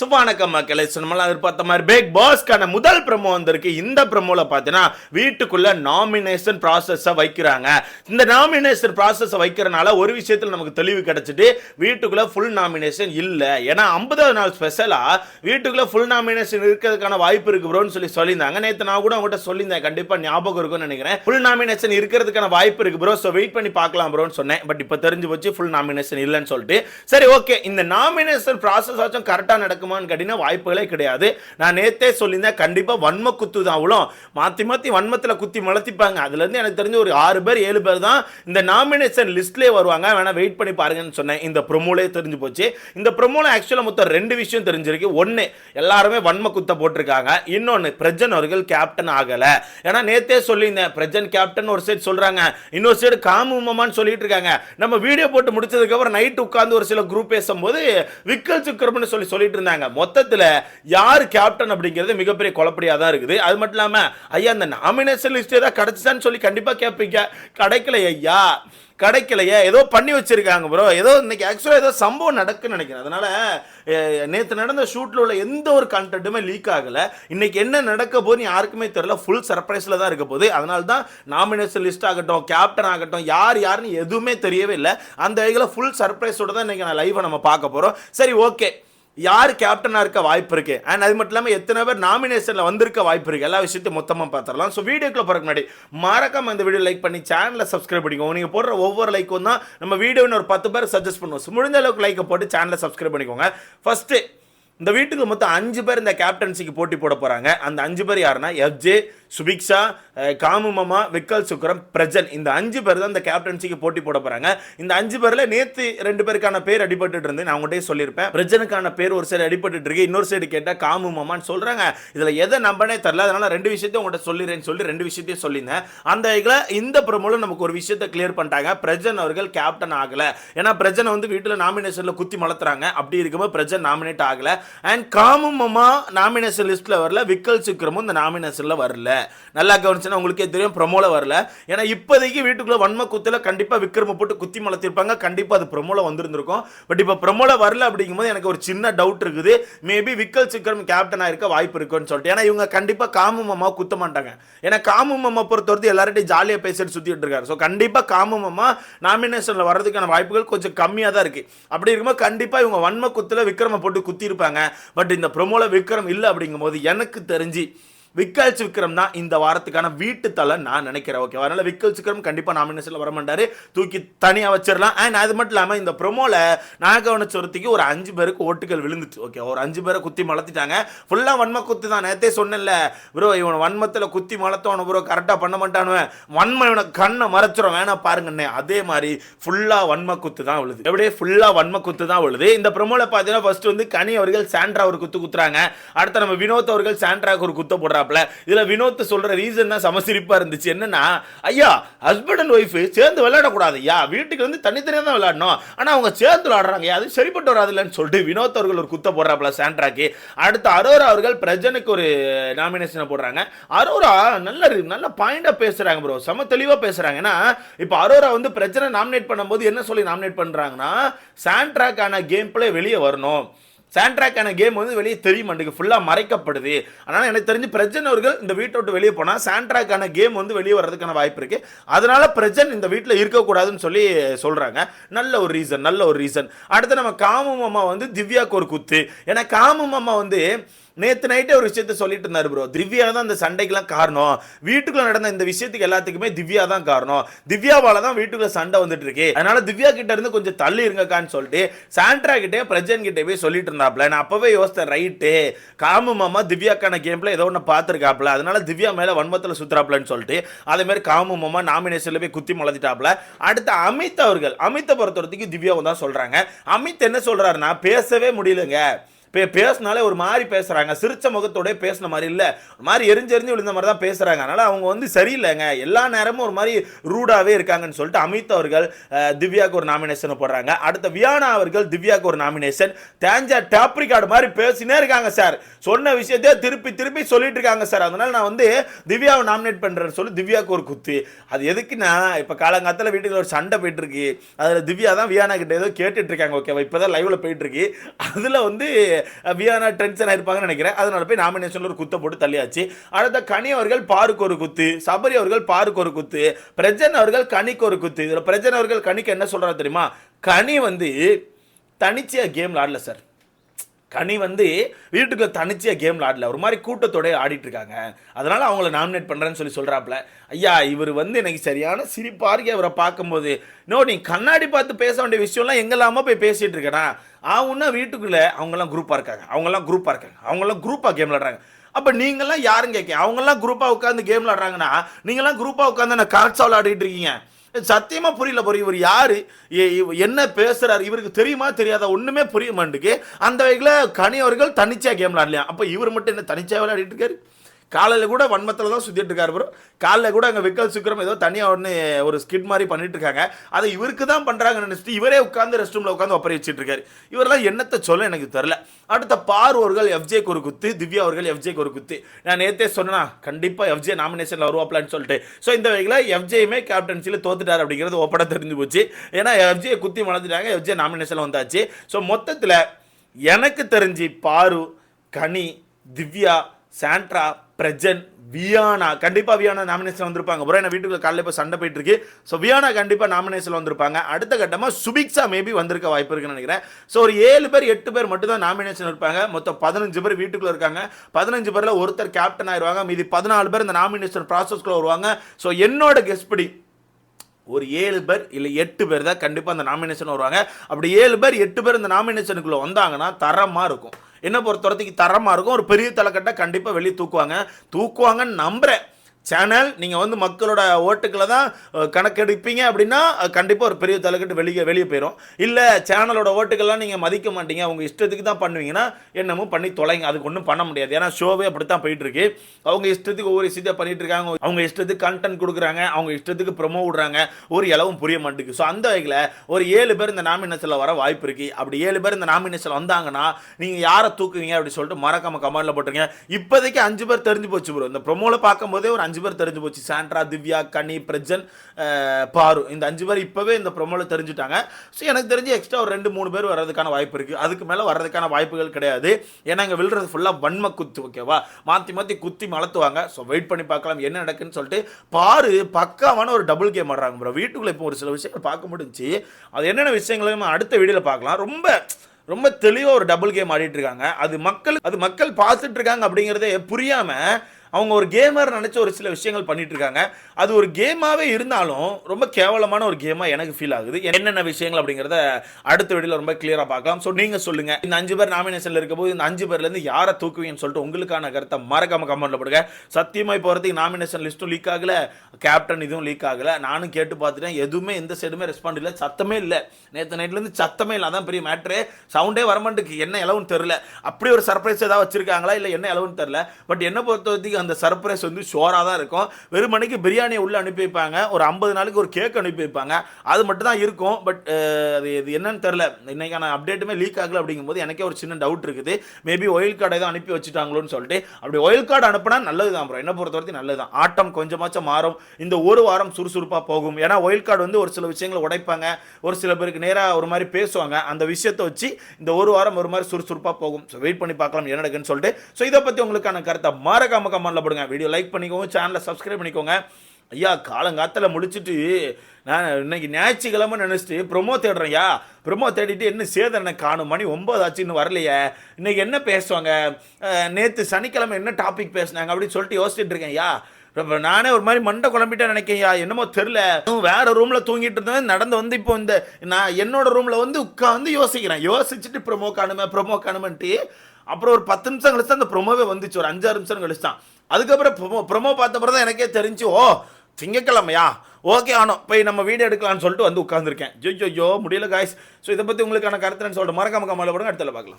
சுபானக்கம் மக்களை சொன்னமெல்லாம் எதிர்பார்த்த மாதிரி பிக் பாஸ்க்கான முதல் ப்ரமோ வந்திருக்கு. இந்த ப்ரமோவில் பார்த்தீங்கன்னா வீட்டுக்குள்ள நாமினேஷன் ப்ராசஸை வைக்கிறாங்க. இந்த நாமினேஷன் ப்ராசஸை வைக்கிறனால ஒரு விஷயத்தில் நமக்கு தெளிவு கிடைச்சிட்டு வீட்டுக்குள்ள ஃபுல் நாமினேஷன் இல்லை. ஏன்னா ஐம்பதாவது நாள் ஸ்பெஷலாக வீட்டுக்குள்ள ஃபுல் நாமினேஷன் இருக்கிறதுக்கான வாய்ப்பு இருக்கு ப்ரோன்னு சொல்லி சொல்லியிருந்தாங்க. நேற்று நான் கூட அவங்ககிட்ட சொல்லியிருந்தேன் கண்டிப்பாக ஞாபகம் இருக்கும்னு நினைக்கிறேன். ஃபுல் நாமினேஷன் இருக்கிறதுக்கான வாய்ப்பு இருக்கு ப்ரோ ஸோ வெயிட் பண்ணி பார்க்கலாம் ப்ரோன்னு சொன்னேன். பட் இப்போ தெரிஞ்சு போச்சு ஃபுல் நாமினேஷன் இல்லைன்னு சொல்லிட்டு. சரி ஓகே இந்த நாமினேஷன் ப்ராசஸ் ஆச்சும் கரெக்டாக கேட்டீங்கன்னா வாய்ப்புகளே கிடையாது. நான் நேத்தே சொல்லியிருந்தேன் கண்டிப்பாக வன்ம குத்து தான் அவ்வளோ மாற்றி மாற்றி வன்மத்தில் குத்தி முளத்திப்பாங்க. அதுலேருந்து எனக்கு தெரிஞ்ச ஒரு ஆறு பேர் ஏழு பேர் தான் இந்த நாமினேஷன் லிஸ்ட்லேயே வருவாங்க. வேணா வெயிட் பண்ணி பாருங்கன்னு சொன்னேன். இந்த ப்ரொமோலே தெரிஞ்சு போச்சு. இந்த ப்ரொமோவில் ஆக்சுவலாக மொத்தம் ரெண்டு விஷயம் தெரிஞ்சிருக்கு. ஒன்று எல்லாருமே வன்ம குத்த போட்டிருக்காங்க. இன்னொன்று பிரஜன் அவர்கள் கேப்டன் ஆகலை. ஏன்னா நேத்தே சொல்லியிருந்தேன் பிரஜன் கேப்டன் ஒரு சைடு சொல்கிறாங்க இன்னொரு சைடு காமுமமான்னு சொல்லிட்டு இருக்காங்க. நம்ம வீடியோ போட்டு முடிச்சதுக்கப்புறம் நைட் உட்காந்து ஒரு சில குரூப் பேசும்போது விக்கல் சுக்கரம்னு சொல்லி சொல்லிட்டு இருந்தாங்க. மொத்தத்தில் யார் கேப்டன் அப்படிங்கிறது மிகப்பெரிய குழப்படியாக தான் இருக்குது. அது மட்டும் இல்லாமல் ஐயா அந்த நாமினேஷன் லிஸ்ட் ஏதாவது கிடச்சிதான்னு சொல்லி கண்டிப்பாக கேட்பீங்க கிடைக்கல ஐயா. கிடைக்கலையே. ஏதோ பண்ணி வச்சிருக்காங்க ப்ரோ ஏதோ இன்னைக்கு ஆக்சுவலாக ஏதோ சம்பவம் நடக்குன்னு நினைக்கிறேன். அதனால நேற்று நடந்த ஷூட்டில் உள்ள எந்த ஒரு கண்டென்ட்டுமே லீக் ஆகலை. இன்னைக்கு என்ன நடக்க போகுதுன்னு யாருக்குமே தெரியல. ஃபுல் சர்ப்ரைஸில் தான் இருக்க போகுது. அதனால தான் நாமினேஷன் லிஸ்ட் ஆகட்டும் கேப்டன் ஆகட்டும் யார் யாருன்னு எதுவுமே தெரியவே இல்லை. அந்த வகையில் ஃபுல் சர்ப்ரைஸோட தான் இன்னைக்கு நான் லைவை நம்ம பார்க்க போகிறோம் சரி ஓகே யார் கேப்டனாக இருக்க வாய்ப்பு இருக்குது அண்ட் அது மட்டும் இல்லாமல் எத்தனை பேர் நாமினேஷனில் வந்திருக்க வாய்ப்பு இருக்குது எல்லா விஷயத்தையும் மொத்தமாக பார்த்துடலாம். ஸோ வீடியோக்குள்ள போகிறக்கு முன்னாடி மறக்காம இந்த வீடியோ லைக் பண்ணி சேனலை சப்ஸ்கிரைப் பண்ணிக்கோங்க. நீங்கள் போடுற ஒவ்வொரு லைக்கும் தான் நம்ம வீடியோன்னு ஒரு பத்து பேர் சஜஸ்ட் பண்ணுவோம். முடிஞ்ச அளவுக்கு லைக்கை போட்டு சேனலை சப்ஸ்கிரைப் பண்ணிக்கோங்க. ஃபஸ்ட்டு இந்த வீட்டுக்கு மொத்தம் அஞ்சு பேர் இந்த கேப்டன்சிக்கு போட்டி போட போகிறாங்க அந்த அஞ்சு பேர் யாருன்னா எஃப்ஜே சுபிக்ஷா காமுமமா விக்கல் சுக்கரம் பிரஜன். இந்த அஞ்சு பேர் தான் இந்த கேப்டன்சிக்கு போட்டி போட போறாங்க. இந்த அஞ்சு பேர்ல நேத்து ரெண்டு பேருக்கான பேர் அடிபட்டு இருந்து நான் உங்கள்கிட்ட சொல்லியிருப்பேன். பிரஜனுக்கான பேர் ஒரு சைடு அடிபட்டு இருக்கு. இன்னொரு சைடு கேட்டா காமுமமான்னு சொல்கிறாங்க சொல்றாங்க. இதுல எதை நம்பனே தெரியல. அதனால ரெண்டு விஷயத்தையும் உங்கள்கிட்ட சொல்லிடுறேன்னு சொல்லி ரெண்டு விஷயத்தையும் சொல்லியிருந்தேன். அந்த இதில் இந்த ப்ரொமோல நமக்கு ஒரு விஷயத்தை கிளியர் பண்ணிட்டாங்க. பிரஜன் அவர்கள் கேப்டன் ஆகல. ஏன்னா பிரஜனை வந்து வீட்டில் நாமினேஷன்ல குத்தி மலத்துறாங்க. அப்படி இருக்கும்போது பிரஜன் நாமினேட் ஆகல. அண்ட் காமுமமா நாமினேஷன் லிஸ்ட்ல வரல. விக்கல் சிக்கிரமும் இந்த நாமினேஷன்ல வரல. நல்லா கவனிச்சுன்னா உங்களுக்கே தெரியும் ப்ரொமோல வரல. ஏன்னா இப்போதைக்கு வீட்டுக்குள்ளே வன்ம குத்துல கண்டிப்பாக விக்ரம போட்டு குத்தி மலத்திருப்பாங்க கண்டிப்பாக அது ப்ரொமோல வந்திருந்திருக்கும். பட் இப்போ ப்ரொமோல வரல அப்படிங்கும்போது எனக்கு ஒரு சின்ன டவுட் இருக்குது. மேபி விக்கல் சிக்ரம் கேப்டன் இருக்க வாய்ப்பு இருக்குன்னு சொல்லிட்டு. ஏன்னா இவங்க கண்டிப்பாக காமு மாமா குத்த மாட்டாங்க. ஏன்னா காமு மாமா பொறுத்தவரைக்கும் எல்லார்ட்டையும் ஜாலியாக பேசிட்டு சுற்றிட்டு இருக்காரு. ஸோ கண்டிப்பாக காமு மாமா நாமினேஷனில் வர்றதுக்கான வாய்ப்புகள் கொஞ்சம் கம்மியாக தான் இருக்குது அப்படி இருக்கும்போது கண்டிப்பாக இவங்க வன்ம குத்தில் விக்ரம போட்டு குத்திருப்பாங்க. பட் இந்த ப்ரமோல விக்ரம் இல்லை அப்படிங்கும்போது எனக்கு தெரிஞ்சு விக்கல்ஸ் விக்ரம் தான் இந்த வாரத்துக்கான வீட்டு தலை நான் நினைக்கிறேன் ஓகே அதனால விக்கல்ஸ் விக்ரம் கண்டிப்பாக நாமினேஷனில் வர மாட்டாரு. தூக்கி தனியாக வச்சிடலாம். அண்ட் அது மட்டும் இல்லாமல் இந்த ப்ரொமோவில் நாகவன கவனிச்சொருத்திக்கு ஒரு அஞ்சு பேருக்கு ஓட்டுகள் விழுந்துச்சு ஓகே ஒரு அஞ்சு பேரை குத்தி மலத்திட்டாங்க ஃபுல்லாக வன்ம குத்து தான். நேற்றே சொன்னேன்ல ப்ரோ இவனை வன்மத்தில் குத்தி மலத்தவன ப்ரோ கரெக்டாக பண்ண மாட்டானுவன் வன்ம இவனை கண்ணை மறைச்சிடும் வேணா பாருங்கண்ணே. அதே மாதிரி ஃபுல்லாக வன்ம குத்து தான் விழுது. எப்படியே ஃபுல்லாக வன்ம குத்து தான் விழுது. இந்த ப்ரொமோவில் பார்த்தீங்கன்னா ஃபர்ஸ்ட் வந்து கனி அவர்கள் சாண்ட்ரா ஒரு குத்து குத்துறாங்க. அடுத்து நம்ம வினோத் அவர்கள் சாண்ட்ராக்கு ஒரு குத்த போடுறாப்ல இதில் வினோத் சொல்ற ரீசன் தான் சமசிரிப்பாக இருந்துச்சு. என்னன்னா ஐயா ஹஸ்பண்ட் அண்ட் ஒய்ஃப் சேர்ந்து விளையாடக்கூடாது. ஐயா வீட்டுக்கு வந்து தனித்தனியாக தான் விளையாடணும். ஆனால் அவங்க சேர்ந்து விளையாடுறாங்க. அது சரிப்பட்டு வராதுலன்னு சொல்லிட்டு வினோத் அவர்கள் ஒரு குத்த போடுறாப்ல சாண்ட்ராக்கு. அடுத்து அரோரா அவர்கள் பிரஜனுக்கு ஒரு நாமினேஷனை போடுறாங்க. அரோரா நல்ல நல்ல பாயிண்டாக பேசுகிறாங்க ப்ரோ செம தெளிவாக பேசுகிறாங்க ஏன்னா இப்போ அரோரா வந்து பிரச்சனை நாமினேட் பண்ணும்போது என்ன சொல்லி நாமினேட் பண்ணுறாங்கன்னா சாண்ட்ராக்கான கேம் பிளே வெளியே வரணும். சாண்ட்ராக்கான கேம் வந்து வெளியே தெரிய மாட்டேங்குது. ஃபுல்லாக மறைக்கப்படுது. அதனால் எனக்கு தெரிஞ்சு பிரஜன் அவர்கள் இந்த வீட்டை விட்டு வெளியே போனால் சாண்ட்ராக்கான கேம் வந்து வெளியே வர்றதுக்கான வாய்ப்பு இருக்குது அதனால் பிரஜன் இந்த வீட்டில் இருக்கக்கூடாதுன்னு சொல்லி சொல்கிறாங்க நல்ல ஒரு ரீசன் நல்ல ஒரு ரீசன் அடுத்து நம்ம காமு மாமா வந்து திவ்யாக்கு ஒரு குத்து. ஏன்னா காமு மாமா வந்து நேற்று நைட்டே ஒரு விஷயத்த சொல்லிட்டு இருந்தார் ப்ரோ திவ்யா தான் அந்த சண்டைக்கெல்லாம் காரணம். வீட்டுக்குள்ள நடந்த இந்த விஷயத்துக்கு எல்லாத்துக்குமே திவ்யா தான் காரணம். திவ்யாவால தான் வீட்டுக்குள்ள சண்டை வந்துட்டு இருக்கு. அதனால திவ்யா கிட்ட இருந்து கொஞ்சம் தள்ளி இருங்கக்கான்னு சொல்லிட்டு சாண்ட்ரா கிட்டே பிரஜன் கிட்டே போய் சொல்லிட்டு இருந்தாப்ல. நான் அப்பவே யோசித்தேன் ரைட்டு. காமு மாமா திவ்யாக்கான கேம்ல ஏதோ ஒன்று பார்த்துருக்காப்ல. அதனால திவ்யா மேல வன்மத்தில் சுத்துறாப்லன்னு சொல்லிட்டு அதே மாதிரி காமு மாமா நாமினேஷன்ல போய் குத்தி முளைச்சிட்டாப்ல அடுத்து அமித் அவர்கள். அமித்தை பொறுத்த வரைக்கும் திவ்யாவை தான் சொல்றாங்க. அமித் என்ன சொல்றாருன்னா பேசவே முடியலங்க. பே பேசினாலே ஒரு மாதிரி பேசுகிறாங்க சிரிச்ச முகத்தோட பேசின மாதிரி இல்லை. ஒரு மாதிரி எரிஞ்சு எரிஞ்சு விழுந்த மாதிரி தான் பேசுகிறாங்க அதனால் அவங்க வந்து சரியில்லைங்க. எல்லா நேரமும் ஒரு மாதிரி ரூடாகவே இருக்காங்கன்னு சொல்லிட்டு அமித் அவர்கள் திவ்யாவுக்கு ஒரு நாமினேஷன் போடுறாங்க. அடுத்த வியானா அவர்கள் திவ்யாவுக்கு ஒரு நாமினேஷன் தேஞ்சா டேப்ரிகார்டு மாதிரி பேசினே இருக்காங்க சார். சொன்ன விஷயத்தையே திருப்பி திருப்பி சொல்லிட்டு இருக்காங்க சார். அதனால் நான் வந்து திவ்யாவை நாமினேட் பண்ணுறேன்னு சொல்லி திவ்யாவுக்கு ஒரு குத்து. அது எதுக்குன்னா இப்போ காலங்காலத்தில் வீட்டுக்கு ஒரு சண்டை போயிட்டுருக்கு. அதில் திவ்யா தான் வியானா கிட்ட ஏதோ கேட்டுட்டு இருக்காங்க ஓகேவா இப்போ தான் லைவில் போயிட்டுருக்கு. அதில் வந்து வியானா டென்ஷன் ஆயிருப்பாங்கன்னு நினைக்கிறேன். அதனால போய் நாமினேஷன்ல ஒரு குத்தை போட்டு தள்ளியாச்சு. அடுத்த கனி அவர்கள் பாருக்கு ஒரு குத்து சபரி அவர்கள் பாருக்கு ஒரு குத்து பிரஜன் அவர்கள் கனிக்கு ஒரு குத்து. இதில் பிரஜன் அவர்கள் கனிக்கு என்ன சொல்றாரு தெரியுமா? கனி வந்து தனிச்சையா கேம் ஆடல சார். கனி வந்து வீட்டுக்கு தனிச்சியாக கேம் ஆடல. ஒரு மாதிரி கூட்டத்தோடய ஆடிட்டு இருக்காங்க அதனால அவங்கள நாமினேட் பண்ணுறேன்னு சொல்லி சொல்கிறாப்புல ஐயா இவர் வந்து எனக்கு சரியான சிரிப்பாக இருக்கு. அவரை பார்க்கும்போது நோ நீ கண்ணாடி பார்த்து பேச வேண்டிய விஷயம்லாம் எங்கெல்லாமோ போய் பேசிகிட்டு இருக்கேனா ஆகுன்னா வீட்டுக்குள்ளே அவங்கெல்லாம் குரூப்பாக இருக்காங்க. அவங்கெல்லாம் குரூப்பாக இருக்காங்க. அவங்கெல்லாம் குரூப்பாக கேம் விளாடுறாங்க அப்போ நீங்கள்லாம் யாரும் கேட்க அவங்கெல்லாம் குரூப்பாக உட்காந்து கேம் விளாடுறாங்கன்னா நீங்கள்லாம் குரூப்பாக உட்காந்து நான் கரெக்டாக விளாடிட்டு இருக்கீங்க? சத்தியமா புரியல போற இவர் யாரு? என்ன பேசுறாரு? இவருக்கு தெரியுமா தெரியாத? ஒண்ணுமே புரிய மாட்டேங்குது. அந்த வகையில் கனி அவர்கள் தனிச்சா கேம் விளாடலையா அப்ப இவர் மட்டும் என்ன தனிச்சா விளையாடிட்டு இருக்காரு? காலையில் கூட வன்மத்தில் தான் சுற்றிட்டு இருக்காரு ப்ரோ காலைல கூட அங்கே விக்கல் சுக்கரம் ஏதோ தனியாக ஒன்று ஒரு ஸ்கிட் மாதிரி பண்ணிட்டு இருக்காங்க. அதை இவருக்கு தான் பண்ணுறாங்கன்னு நினச்சிட்டு இவரே உட்காந்து ரெஸ்ட் ரூமில் உட்காந்து ஒப்பரை வச்சுட்டு இருக்காரு. இவரெல்லாம் என்னத்தை சொல்ல எனக்கு தெரில அடுத்த பார் அவர்கள் எஃப்ஜேக்கு ஒரு குத்து திவ்யா அவர்கள் எஃப்ஜேக்கு ஒரு குத்து. நான் நேத்தே சொன்னா கண்டிப்பாக எஃப்ஜே நாமினேஷனில் வருவாப்லான்னு சொல்லிட்டு. ஸோ இந்த வகையில் எஃப்ஜேயுமே கேப்டன்சியில் தோத்துட்டார் அப்படிங்கிறது ஓப்பட தெரிஞ்சு போச்சு. ஏன்னா எஃப்ஜே குத்தி மலர்ந்துட்டாங்க எஃப்ஜே நாமினேஷனில் வந்தாச்சு. ஸோ மொத்தத்தில் எனக்கு தெரிஞ்சு பாரு கனி திவ்யா சாண்ட்ரா பிரஜன் வியானா. கண்டிப்பாக வியானா நாமினேஷன் வந்திருப்பாங்க. ப்ரோ என்ன வீட்டுக்குள்ள காலையில் இப்போ சண்டை போயிட்டு இருக்கு. ஸோ வியானா கண்டிப்பாக நாமினேஷன் வந்திருப்பாங்க. அடுத்த கட்டமாக சுபிக்ஸா மேபி வந்திருக்க வாய்ப்பு இருக்குன்னு நினைக்கிறேன். ஸோ ஒரு ஏழு பேர் எட்டு பேர் மட்டும் தான் நாமினேஷன் இருப்பாங்க. மொத்தம் பதினஞ்சு பேர் வீட்டுக்குள்ள இருக்காங்க. பதினஞ்சு பேரில் ஒருத்தர் கேப்டன் ஆயிடுவாங்க மீதி பதினாலு பேர் இந்த நாமினேஷன் ப்ராசஸ்க்குள்ள வருவாங்க. ஸோ என்னோட கெஸ்ட் படி ஒரு ஏழு பேர் இல்லை எட்டு பேர் தான் கண்டிப்பாக அந்த நாமினேஷன் வருவாங்க. அப்படி ஏழு பேர் எட்டு பேர் இந்த நாமினேஷனுக்குள்ளே வந்தாங்கன்னா தரமாக இருக்கும். என்ன பொறுத்த வரைக்கும் தரமாக இருக்கும். ஒரு பெரிய தலைக்கட்டை கண்டிப்பாக வெளியே தூக்குவாங்க. தூக்குவாங்கன்னு நம்புகிறேன் சேனல் நீங்கள் வந்து மக்களோட ஓட்டுக்களை தான் கணக்கெடுப்பீங்க அப்படின்னா கண்டிப்பாக ஒரு பெரிய தலைக்கட்டு வெளியே வெளியே போயிடும் இல்லை சேனலோட ஓட்டுக்கள்லாம் நீங்கள் மதிக்க மாட்டீங்க. அவங்க இஷ்டத்துக்கு தான் பண்ணுவீங்கன்னா என்னமோ பண்ணி தொலைங்க. அதுக்கு ஒன்றும் பண்ண முடியாது. ஏன்னா ஷோவே அப்படி தான் போயிட்டுருக்கு. அவங்க இஷ்டத்துக்கு ஒவ்வொரு விஷயத்தை பண்ணிட்டு இருக்காங்க. அவங்க இஷ்டத்துக்கு கண்டென்ட் கொடுக்குறாங்க. அவங்க இஷ்டத்துக்கு ப்ரொமோ விடுறாங்க. ஒரு இலவும் புரிய மாட்டேங்குது. ஸோ அந்த வகையில் ஒரு ஏழு பேர் இந்த நாமினேஷனில் வர வாய்ப்பு இருக்குது அப்படி ஏழு பேர் இந்த நாமினேஷன் வந்தாங்கன்னா நீங்கள் யாரை தூக்குவீங்க அப்படி சொல்லிட்டு மறக்காம கமெண்டில் போட்டுருங்க இப்போதைக்கு அஞ்சு பேர் தெரிஞ்சு போச்சு ப்ரோ இந்த ப்ரொமோவில் பார்க்கும்போதே ஒரு அஞ்சு பேர் தெரிஞ்சு போச்சு. சாண்ட்ரா திவ்யா கனி பிரஜன் பாரு. இந்த அஞ்சு பேர் இப்போவே இந்த ப்ரொமோல தெரிஞ்சுட்டாங்க. ஸோ எனக்கு தெரிஞ்சு எக்ஸ்ட்ரா ஒரு ரெண்டு மூணு பேர் வர்றதுக்கான வாய்ப்பு இருக்குது அதுக்கு மேலே வர்றதுக்கான வாய்ப்புகள் கிடையாது. ஏன்னா இங்கே விழுறது ஃபுல்லாக வன்ம குத்து ஓகேவா மாற்றி மாற்றி குத்தி மலத்துவாங்க. ஸோ வெயிட் பண்ணி பார்க்கலாம் என்ன நடக்குன்னு சொல்லிட்டு பாரு பக்காவான ஒரு டபுள் கேம் ஆடுறாங்க ப்ரோ வீட்டுக்குள்ளே இப்போ ஒரு சில விஷயங்கள் பார்க்க முடிஞ்சுச்சு. அது என்னென்ன விஷயங்களை அடுத்த வீடியோவில் பார்க்கலாம். ரொம்ப ரொம்ப தெளிவாக ஒரு டபுள் கேம் ஆடிட்டு இருக்காங்க. அது மக்கள் அது மக்கள் பார்த்துட்டு இருக்காங்க அப்படிங்கிறதே புரியாமல் அவங்க ஒரு கேமர் நினச்சி ஒரு சில விஷயங்கள் பண்ணிட்டு இருக்காங்க அது ஒரு கேமாகவே இருந்தாலும் ரொம்ப கேவலமான ஒரு கேமாக எனக்கு ஃபீல் ஆகுது. என்னென்ன விஷயங்கள் அப்படிங்கிறத அடுத்த வீடியோல ரொம்ப கிளியராக பார்க்கலாம். ஸோ நீங்கள் சொல்லுங்கள் இந்த அஞ்சு பேர் நாமினேஷனில் இருக்கும்போது இந்த அஞ்சு பேர்லேருந்து யாரை தூக்குவீங்கன்னு சொல்லிட்டு உங்களுக்கான கருத்தை மறக்காம கமெண்ட்டில் போடுங்க. சத்தியமா இப்போ வரதுக்கு நாமினேஷன் லிஸ்ட்டும் லீக் ஆகலை. கேப்டன் இதுவும் லீக் ஆகலை. நானும் கேட்டு பார்த்துட்டேன். எதுவுமே எந்த சைடுமே ரெஸ்பாண்ட் இல்லை. சத்தமே இல்லை. நேற்று நைட்லேருந்து சத்தமே இல்லை. அதான் பெரிய மேட்ரு சவுண்டே வரமாட்டுக்கு என்ன இலவுன்னு தெரில அப்படி ஒரு சர்ப்ரைஸ் ஏதாவது வச்சிருக்காங்களா? இல்லை என்ன இலவுன்னு தெரில பட் என்ன பொறுத்த வரைக்கும் அந்த சர்ப்ரைஸ் வந்து ஷோராக தான் இருக்கும். வெறுமனைக்கு பிரியாணியை உள்ளே அனுப்பி வைப்பாங்க. ஒரு ஐம்பது நாளுக்கு ஒரு கேக் அனுப்பி வைப்பாங்க. அது மட்டும் தான் இருக்கும். பட் அது இது என்னன்னு தெரில இன்றைக்கான அப்டேட்டுமே லீக் ஆகலை அப்படிங்கும்போது எனக்கே ஒரு சின்ன டவுட் இருக்குது. மேபி ஒயில் கார்டை தான் அனுப்பி வச்சுட்டாங்களோன்னு சொல்லிட்டு. அப்படி ஒயில் கார்டு அனுப்புனா நல்லது தான் ப்ரோ என்ன பொறுத்த வரைக்கும் நல்லது தான். ஆட்டம் கொஞ்சமாச்சும் மாறும். இந்த ஒரு வாரம் சுறுசுறுப்பாக போகும். ஏன்னா ஒயில் கார்டு வந்து ஒரு சில விஷயங்களை உடைப்பாங்க. ஒரு சில பேருக்கு நேராக ஒரு மாதிரி பேசுவாங்க. அந்த விஷயத்தை வச்சு இந்த ஒரு வாரம் ஒரு மாதிரி சுறுசுறுப்பாக போகும். ஸோ வெயிட் பண்ணி பார்க்கலாம் என்ன நடக்குன்னு சொல்லிட்டு. ஸோ இதை பற்றி உங்களுக்கான கருத்தை? மறக்காம கமெண்ட்டில் போடுங்க. வீடியோ லைக் பண்ணிக்கோங்க சேனலை சப்ஸ்கிரைப் பண்ணிக்கோங்க. ஐயா காலங்காத்தில் முடிச்சுட்டு நான் இன்னைக்கு ஞாயிற்றுக்கிழமை நினச்சிட்டு ப்ரொமோ தேடுறேன்யா ப்ரொமோ தேடிட்டு என்ன சேதனை காணும்? மணி ஒம்பது ஆச்சு இன்னும் வரலையே. இன்னைக்கு என்ன பேசுவாங்க? நேற்று சனிக்கிழமை என்ன டாபிக் பேசுனாங்க அப்படின்னு சொல்லிட்டு யோசிச்சுட்டு இருக்கேன் ஐயா. ரொம்ப நானே ஒரு மாதிரி மண்டை குழம்பிட்டே நினைக்கையா என்னமோ தெரில வேற ரூம்ல தூங்கிட்டு இருந்தேன் நடந்து வந்து இப்போ இந்த நான் என்னோட ரூம்ல வந்து உட்காந்து யோசிக்கிறேன். யோசிச்சுட்டு ப்ரொமோ காணுமே ப்ரொமோ காணுமன்ட்டு. அப்புறம் ஒரு பத்து நிமிஷம் கழிச்சு அந்த ப்ரொமோவே வந்துச்சு. ஒரு அஞ்சாறு நிமிஷம் கழிச்சு தான் அதுக்கப்புறம் ப்ரொமோ ப்ரொமோ பார்த்தப்பறம் தான் எனக்கே தெரிஞ்சு ஓ திங்கக்கிழமையா? ஓகே ஆனோ போய் நம்ம வீடியோ எடுக்கலாம்னு சொல்லிட்டு வந்து உட்காந்துருக்கேன் ஜோ ஜோ முடியல காய்ஸ் ஸோ இதை பற்றி உங்களுக்கான கருத்துன்னு சொல்லிட்டு மறக்காம கமலை போடுங்க அடுத்தல பார்க்கலாம்.